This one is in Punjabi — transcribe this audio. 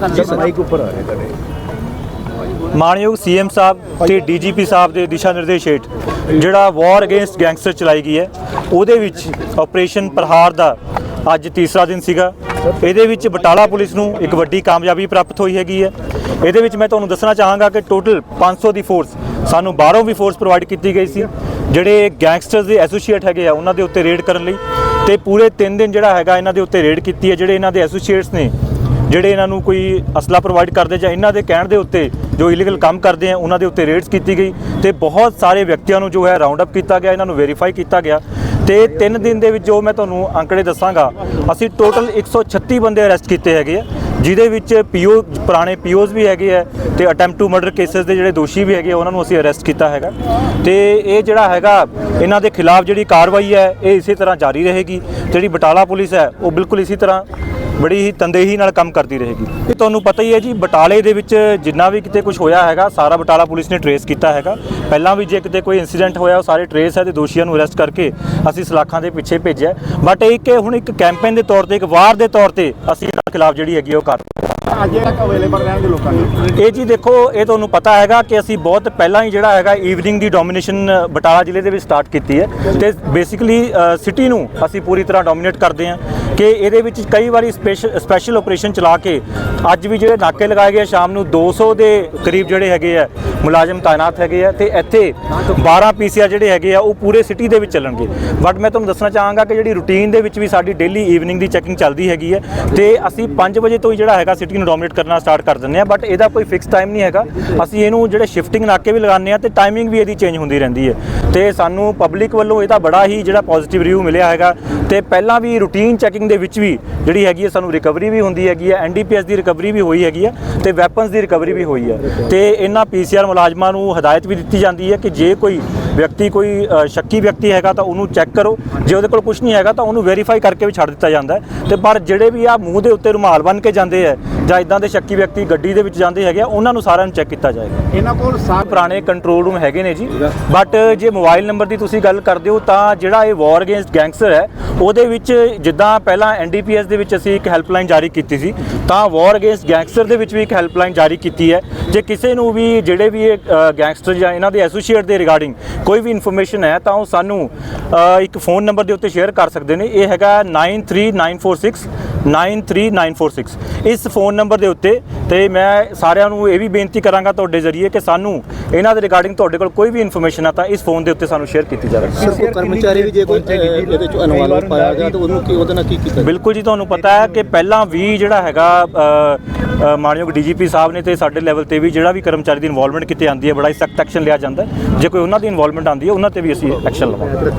ਮਾਈਕ ਉੱਪਰ ਆ ਰਿਹਾ ਤੁਹਾਡੇ। ਮਾਨਯੋਗ ਸੀਐਮ ਸਾਹਿਬ ਤੇ ਡੀਜੀਪੀ ਸਾਹਿਬ ਦੇ ਦਿਸ਼ਾ ਨਿਰਦੇਸ਼ ਹੇਠ ਜਿਹੜਾ ਵਾਰ ਅਗੇਂਸਟ ਗੈਂਗਸਟਰ ਚਲਾਈ ਗਈ ਹੈ ਉਹਦੇ ਵਿੱਚ ਆਪਰੇਸ਼ਨ ਪ੍ਰਹਾਰ ਦਾ ਅੱਜ ਤੀਸਰਾ ਦਿਨ ਸੀਗਾ। ਇਹਦੇ ਵਿੱਚ ਬਟਾਲਾ ਪੁਲਿਸ ਨੂੰ ਇੱਕ ਵੱਡੀ ਕਾਮਯਾਬੀ ਪ੍ਰਾਪਤ ਹੋਈ ਹੈਗੀ ਹੈ। ਇਹਦੇ ਵਿੱਚ ਮੈਂ ਤੁਹਾਨੂੰ ਦੱਸਣਾ ਚਾਹਾਂਗਾ ਕਿ ਟੋਟਲ 500 ਦੀ ਫੋਰਸ ਸਾਨੂੰ ਬਾਹਰੋਂ ਵੀ ਫੋਰਸ ਪ੍ਰੋਵਾਈਡ ਕੀਤੀ ਗਈ ਸੀ। ਜਿਹੜੇ ਗੈਂਗਸਟਰਸ ਦੇ ਐਸੋਸੀਏਟ ਹੈਗੇ ਆ ਉਹਨਾਂ ਦੇ ਉੱਤੇ ਰੇਡ ਕਰਨ ਲਈ ਤੇ ਪੂਰੇ 3 ਦਿਨ ਜਿਹੜਾ ਹੈਗਾ ਇਹਨਾਂ ਦੇ ਉੱਤੇ ਰੇਡ ਕੀਤੀ ਹੈ। ਜਿਹੜੇ ਇਹਨਾਂ ਦੇ ਐਸੋਸੀਏਟਸ ਨੇ ਜਿਹੜੇ ਇਹਨਾਂ ਨੂੰ ਕੋਈ ਅਸਲਾ ਪ੍ਰੋਵਾਈਡ ਕਰਦੇ ਜਾਂ ਇਹਨਾਂ ਦੇ ਕਹਿਣ ਦੇ ਉੱਤੇ ਜੋ ਇਲੀਗਲ ਕੰਮ ਕਰਦੇ ਆ ਉਹਨਾਂ ਦੇ ਉੱਤੇ ਰੇਡਸ ਕੀਤੀ ਗਈ ਤੇ ਬਹੁਤ ਸਾਰੇ ਵਿਅਕਤੀਆਂ ਨੂੰ ਜੋ ਹੈ ਰਾਉਂਡ ਅਪ ਕੀਤਾ ਗਿਆ ਇਹਨਾਂ ਨੂੰ ਵੈਰੀਫਾਈ ਕੀਤਾ ਗਿਆ ਤੇ 3 ਦਿਨ ਦੇ ਵਿੱਚ ਜੋ ਮੈਂ ਤੁਹਾਨੂੰ ਅੰਕੜੇ ਦੱਸਾਂਗਾ ਅਸੀਂ ਟੋਟਲ 136 ਬੰਦੇ ਅਰੈਸਟ ਕੀਤੇ ਹੈਗੇ ਆ ਜਿਹਦੇ ਵਿੱਚ ਪੀਓ ਪੁਰਾਣੇ ਪੀਓਜ਼ ਵੀ ਹੈਗੇ ਆ ਤੇ ਅਟੈਂਪਟ ਟੂ ਮਰਡਰ ਕੇਸਸ ਦੇ ਜਿਹੜੇ ਦੋਸ਼ੀ ਵੀ ਹੈਗੇ ਆ, ਉਹਨਾਂ ਨੂੰ ਅਸੀਂ ਅਰੈਸਟ ਕੀਤਾ ਹੈਗਾ। ਤੇ ਇਹ ਜਿਹੜਾ ਹੈਗਾ ਇਹਨਾਂ ਦੇ ਖਿਲਾਫ ਜਿਹੜੀ ਕਾਰਵਾਈ ਹੈ ਇਹ ਇਸੇ ਤਰ੍ਹਾਂ ਜਾਰੀ ਰਹੇਗੀ ਜਿਹੜੀ ਬਟਾਲਾ ਪੁਲਿਸ ਹੈ ਉਹ ਬਿਲਕੁਲ ਇਸੇ ਤਰ੍ਹਾਂ ਬੜੀ ਹੀ ਤੰਦੇਹੀ ਨਾਲ ਕੰਮ ਕਰਦੀ ਰਹੇਗੀ। ਇਹ ਤੁਹਾਨੂੰ ਪਤਾ ਹੀ ਹੈ ਜੀ ਬਟਾਲੇ ਦੇ ਵਿੱਚ ਜਿੰਨਾ ਵੀ ਕਿਤੇ ਕੁਝ ਹੋਇਆ ਹੈਗਾ ਸਾਰਾ ਬਟਾਲਾ ਪੁਲਿਸ ਨੇ ਟਰੇਸ ਕੀਤਾ ਹੈਗਾ। ਪਹਿਲਾਂ ਵੀ ਜੇ ਕਿਤੇ ਕੋਈ ਇਨਸੀਡੈਂਟ ਹੋਇਆ ਉਹ ਸਾਰੇ ਟਰੇਸ ਹੈ ਤੇ ਦੋਸ਼ੀਆਂ ਨੂੰ ਅਰੈਸਟ ਕਰਕੇ ਅਸੀਂ ਸਲਾਖਾਂ ਦੇ ਪਿੱਛੇ ਭੇਜਿਆ ਬਟ ਇਹ ਕਿ ਹੁਣ ਇੱਕ ਕੈਂਪੇਨ ਦੇ ਤੌਰ ਤੇ ਇੱਕ ਵਾਰ ਦੇ ਤੌਰ ਤੇ ਅਸੀਂ ਇਹਨਾਂ ਖਿਲਾਫ ਜਿਹੜੀ ਹੈਗੀ ਉਹ ਕਰ ਅੱਜ ਤੱਕ ਅਵੇਲੇਬਲ ਰਹਿਣਗੇ ਲੋਕਾਂ ਨੂੰ ਇਹ ਜੀ ਦੇਖੋ ਇਹ ਤੁਹਾਨੂੰ ਪਤਾ ਹੈਗਾ ਕਿ ਅਸੀਂ ਬਹੁਤ ਪਹਿਲਾਂ ਹੀ ਜਿਹੜਾ ਹੈਗਾ ਈਵਨਿੰਗ ਦੀ ਡੋਮੀਨੇਸ਼ਨ ਬਟਾਲਾ ਜ਼ਿਲ੍ਹੇ ਦੇ ਵਿੱਚ ਸਟਾਰਟ ਕੀਤੀ ਹੈ। ਤੇ ਬੇਸਿਕਲੀ ਸਿਟੀ ਨੂੰ ਅਸੀਂ ਪੂਰੀ ਤਰ੍ਹਾਂ ਡੋਮੀਨੇਟ ਕਰਦੇ ਹਾਂ। ਕਿ ਇਹਦੇ ਵਿੱਚ ਕਈ ਵਾਰੀ ਸਪੈਸ਼ਲ ਸਪੈਸ਼ਲ ਆਪਰੇਸ਼ਨ ਚਲਾ ਕੇ ਅੱਜ ਵੀ ਜਿਹੜੇ ਨਾਕੇ ਲਗਾਏ ਗਏ ਸ਼ਾਮ ਨੂੰ 200 ਦੇ ਕਰੀਬ ਜਿਹੜੇ ਹੈਗੇ ਆ, ਮੁਲਾਜ਼ਮ ਤਾਇਨਾਤ ਹੈਗੇ ਆ ਤੇ ਇੱਥੇ 12 ਪੀਸੀਆਰ ਜਿਹੜੇ ਹੈਗੇ ਆ, ਉਹ ਪੂਰੇ ਸਿਟੀ ਦੇ ਵਿੱਚ ਚੱਲਣਗੇ। ਬਟ ਮੈਂ ਤੁਹਾਨੂੰ ਦੱਸਣਾ ਚਾਹਾਂਗਾ ਕਿ ਜਿਹੜੀ ਰੂਟੀਨ ਦੇ ਵਿੱਚ ਵੀ ਸਾਡੀ ਡੇਲੀ ਈਵਨਿੰਗ ਦੀ ਚੈਕਿੰਗ ਚੱਲਦੀ ਹੈਗੀ ਹੈ ਤੇ ਅਸੀਂ 5 ਵਜੇ ਤੋਂ ਹੀ ਜਿਹੜਾ ਹੈਗਾ ਸਿਟੀ ਨੂੰ ਡੋਮੀਨੇਟ ਕਰਨਾ ਸਟਾਰਟ ਕਰ ਦਿੰਦੇ ਆ ਬਟ ਇਹਦਾ ਕੋਈ ਫਿਕਸ ਟਾਈਮ ਨਹੀਂ ਹੈਗਾ। ਅਸੀਂ ਇਹਨੂੰ ਜਿਹੜੇ ਸ਼ਿਫਟਿੰਗ ਨਾਕੇ ਵੀ ਲਗਾਉਂਦੇ ਆ ਤੇ ਟਾਈਮਿੰਗ ਵੀ ਇਹਦੀ ਚੇਂਜ ਹੁੰਦੀ ਰਹਿੰਦੀ ਹੈ। ਤੇ ਸਾਨੂੰ ਪਬਲਿਕ ਵੱਲੋਂ ਇਹਦਾ ਬੜਾ ਹੀ ਜਿਹੜਾ ਪੋਜ਼ਿਟਿਵ ਰਿਵਿਊ ਮਿਲਿਆ ਹੈਗਾ ਤੇ ਪਹਿਲਾਂ ਵੀ ਰੂਟੀਨ ਚੈਕਿੰਗ ਦੇ ਵਿੱਚ ਵੀ ਜਿਹੜੀ ਹੈਗੀ ਹੈ ਸਾਨੂੰ ਰਿਕਵਰੀ ਵੀ ਹੁੰਦੀ ਹੈਗੀ ਹੈ ਐਨਡੀਪੀਐਸ ਦੀ ਰਿਕਵਰੀ ਵੀ ਹੋਈ ਹੈਗੀ ਹੈ ਤੇ ਵੈਪਨਸ ਦੀ ਰਿਕਵਰੀ ਵੀ ਹੋਈ ਹੈ। ਤੇ ਇਹਨਾਂ ਪੀਸੀਆਰ ਮੁਲਾਜ਼ਮਾਂ ਨੂੰ ਹਦਾਇਤ ਵੀ ਦਿੱਤੀ ਜਾਂਦੀ ਹੈ ਕਿ ਜੇ ਕੋਈ ਵਿਅਕਤੀ ਕੋਈ ਸ਼ੱਕੀ ਵਿਅਕਤੀ ਹੈਗਾ ਤਾਂ ਉਹਨੂੰ ਚੈੱਕ ਕਰੋ। ਜੇ ਉਹਦੇ ਕੋਲ ਕੁਝ ਨਹੀਂ ਹੈਗਾ ਤਾਂ ਉਹਨੂੰ ਵੈਰੀਫਾਈ ਕਰਕੇ ਵੀ ਛੱਡ ਦਿੱਤਾ ਜਾਂਦਾ ਤੇ ਪਰ ਜਿਹੜੇ ਵੀ ਆ ਮੂੰਹ ਦੇ ਉੱਤੇ ਰੁਮਾਲ ਬੰਨ੍ਹ ਕੇ ਜਾਂਦੇ ਆ ਜਾਂ ਇਦਾਂ ਦੇ ਸ਼ੱਕੀ ਵਿਅਕਤੀ ਗੱਡੀ ਦੇ ਵਿੱਚ ਜਾਂਦੇ ਹੈਗੇ ਆ ਉਹਨਾਂ ਨੂੰ ਸਾਰਿਆਂ ਨੂੰ ਚੈੱਕ ਕੀਤਾ ਜਾਏਗਾ। ਇਹਨਾਂ ਕੋਲ ਸਾਹ ਪੁਰਾਣੇ ਕੰਟਰੋਲ ਰੂਮ ਹੈਗੇ ਨੇ ਜੀ। ਬਟ ਜੇ ਮੋਬਾਈਲ ਨੰਬਰ ਦੀ ਤੁਸੀਂ ਗੱਲ ਕਰਦੇ ਹੋ ਤਾਂ ਜਿਹੜਾ ਇਹ ਵਾਰ ਅਗੇਂਸਟ ਗੈਂਗਸਟਰ ਹੈ ਉਹਦੇ ਵਿੱਚ ਜਿੱਦਾਂ ਪਹਿਲਾਂ ਐਨਡੀਪੀਐਸ ਦੇ ਵਿੱਚ ਅਸੀਂ ਇੱਕ ਹੈਲਪਲਾਈਨ ਜਾਰੀ ਕੀਤੀ ਸੀ, ਤਾਂ ਵਾਰ ਅਗੇਂਸਟ ਗੈਂਗਸਟਰ ਦੇ ਵਿੱਚ ਵੀ ਇੱਕ ਹੈਲਪਲਾਈਨ ਜਾਰੀ ਕੀਤੀ ਹੈ। ਜੇ ਕਿਸੇ ਨੂੰ ਵੀ, ਜਿਹੜੇ ਵੀ ਇਹ ਗੈਂਗਸਟਰ ਜਾਂ ਇਹਨਾਂ ਦੇ ਐਸੋਸੀਏਟ ਦੇ ਰਿਗਾਰਡਿੰਗ ਕੋਈ ਵੀ ਇਨਫੋਰਮੇਸ਼ਨ ਹੈ, ਤਾਂ ਉਹ ਸਾਨੂੰ ਇੱਕ ਫੋਨ ਨੰਬਰ ਦੇ ਉੱਤੇ ਸ਼ੇਅਰ ਕਰ ਸਕਦੇ ਨੇ। ਇਹ ਹੈਗਾ 93946 93946 ਇਸ ਫੋਨ ਨੰਬਰ ਦੇ ਉੱਤੇ ਤੇ ਮੈਂ ਸਾਰਿਆਂ ਨੂੰ ਇਹ ਵੀ ਬੇਨਤੀ ਕਰਾਂਗਾ ਤੁਹਾਡੇ ਜ਼ਰੀਏ ਕਿ ਸਾਨੂੰ ਇਹਨਾਂ ਦੇ ਰਿਗਾਰਡਿੰਗ ਤੁਹਾਡੇ ਕੋਲ ਕੋਈ ਵੀ ਇਨਫੋਰਮੇਸ਼ਨ ਆ ਤਾਂ ਇਸ ਫੋਨ ਦੇ ਉੱਤੇ ਸਾਨੂੰ ਸ਼ੇਅਰ ਕੀਤੀ ਜਾਵੇ ਸਰ ਕੋਈ ਕਰਮਚਾਰੀ ਵੀ ਜੇ ਕੋਈ ਇਹਦੇ ਚ ਇਨਵੋਲਵ ਪਾਇਆ ਗਿਆ ਤਾਂ ਉਹਨੂੰ ਕੀ ਉਹਦੇ ਨਾਲ ਕੀ ਕੀਤਾ ਬਿਲਕੁਲ ਜੀ ਤੁਹਾਨੂੰ ਪਤਾ ਹੈ ਕਿ ਪਹਿਲਾਂ ਵੀ ਜਿਹੜਾ ਹੈਗਾ ਅ, ਅ, ਮਾਨਯੋਗ ਡੀਜੀਪੀ ਸਾਹਿਬ ਨੇ ਤੇ ਸਾਡੇ ਲੈਵਲ ਤੇ ਵੀ ਜਿਹੜਾ ਵੀ ਕਰਮਚਾਰੀ ਦੀ ਇਨਵੋਲਵਮੈਂਟ ਕਿਤੇ ਆਉਂਦੀ ਹੈ ਬੜਾ ਹੀ ਸਖਤ ਐਕਸ਼ਨ ਲਿਆ ਜਾਂਦਾ ਜੇ ਕੋਈ ਉਹਨਾਂ ਦੀ ਇਨਵੋਲਵਮੈਂਟ ਆਉਂਦੀ ਹੈ ਉਹਨਾਂ ਤੇ ਵੀ ਅਸੀਂ ਐਕਸ਼ਨ ਲਵਾਂਗੇ